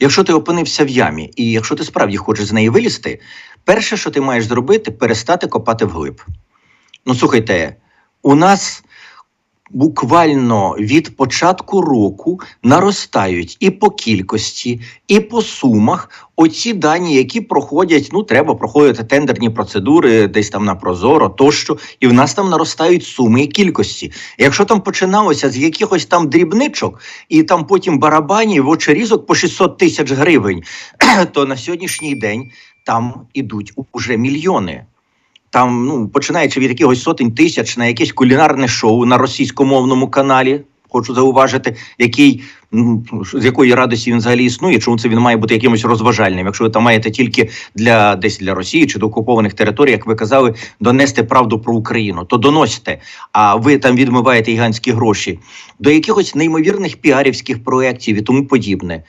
якщо ти опинився в ямі, і якщо ти справді хочеш з неї вилізти, перше, що ти маєш зробити, перестати копати вглиб. Ну, слухайте, у нас буквально від початку року наростають і по кількості, і по сумах оці дані, які проходять. Ну, треба проходити тендерні процедури, десь там на Прозоро тощо, і в нас там наростають суми і кількості. Якщо там починалося з якихось там дрібничок, і там потім барабанів, очерізок по 600 тисяч гривень, то на сьогоднішній день там ідуть уже мільйони. Там, ну, починаючи від якихось сотень тисяч на якесь кулінарне шоу на російськомовному каналі. Хочу зауважити, який ну, з якої радості він взагалі існує. Чому це він має бути якимось розважальним? Якщо ви там маєте тільки для десь для Росії чи до окупованих територій, як ви казали, донести правду про Україну, то доносите. А ви там відмиваєте гігантські гроші до якихось неймовірних піарівських проєктів і тому подібне.